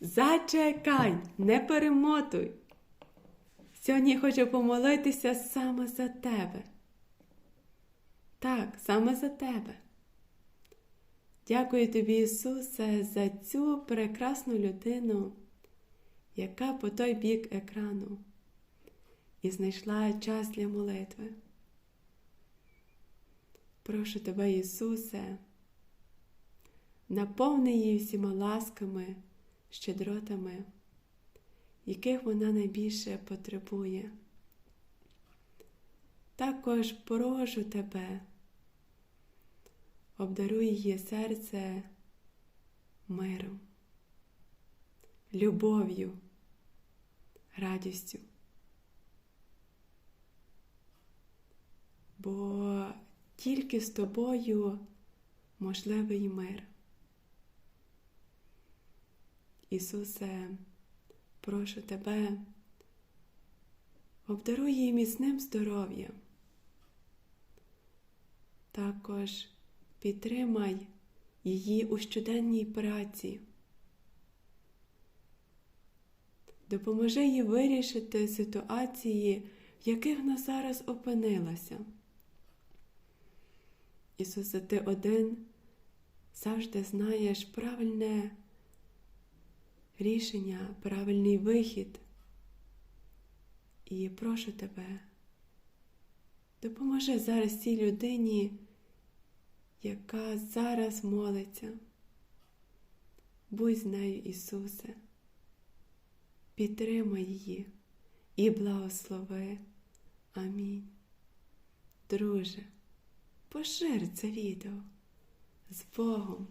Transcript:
Зачекай, не перемотуй. Сьогодні хочу помолитися саме за тебе. Так, саме за тебе. Дякую тобі, Ісусе, за цю прекрасну людину, яка по той бік екрану і знайшла час для молитви. Прошу тебе, Ісусе, наповни її всіма ласками, щедротами, яких вона найбільше потребує. Також прошу тебе, обдаруй її серце миром, любов'ю, радістю. Бо тільки з тобою можливий мир. Ісусе, прошу тебе, обдаруй їй міцним здоров'ям. Також підтримай її у щоденній праці. Допоможи їй вирішити ситуації, в яких вона зараз опинилася. Ісусе, ти один завжди знаєш правильне рішення, правильний вихід. І прошу тебе, допоможи зараз цій людині, яка зараз молиться. Будь з нею, Ісусе, підтримай її і благослови. Амінь. Друже, пошир це відео з Богом.